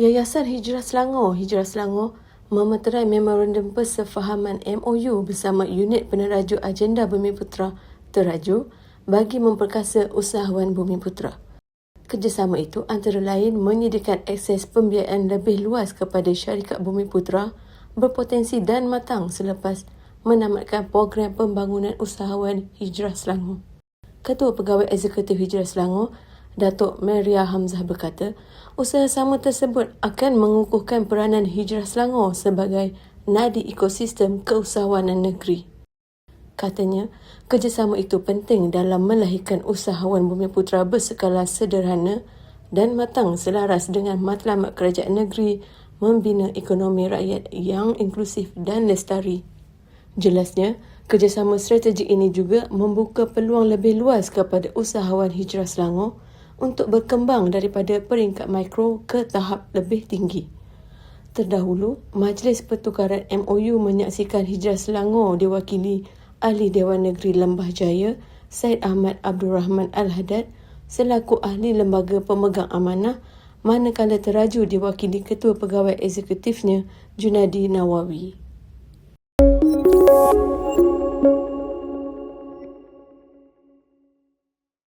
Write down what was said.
Yayasan Hijrah Selangor, Hijrah Selangor memeterai memorandum persefahaman MOU bersama unit penerajuk agenda Bumiputera Teraju bagi memperkasa usahawan Bumiputera. Kerjasama itu antara lain menyediakan akses pembiayaan lebih luas kepada syarikat Bumiputera berpotensi dan matang selepas menamatkan program pembangunan usahawan Hijrah Selangor. Ketua Pegawai Eksekutif Hijrah Selangor, Datuk Maria Hamzah berkata, usaha sama tersebut akan mengukuhkan peranan Hijrah Selangor sebagai nadi ekosistem keusahawanan negeri. Katanya, kerjasama itu penting dalam melahirkan usahawan bumi putra berskala sederhana dan matang selaras dengan matlamat kerajaan negeri membina ekonomi rakyat yang inklusif dan lestari. Jelasnya, kerjasama strategik ini juga membuka peluang lebih luas kepada usahawan hijrah Selangor untuk berkembang daripada peringkat mikro ke tahap lebih tinggi. Terdahulu, Majlis Pertukaran MOU menyaksikan hijrah Selangor diwakili Ahli Dewan Negeri Lembah Jaya, Syed Ahmad Abdul Rahman Al-Haddad selaku Ahli Lembaga Pemegang Amanah manakala teraju diwakili Ketua Pegawai Eksekutifnya Junadi Nawawi.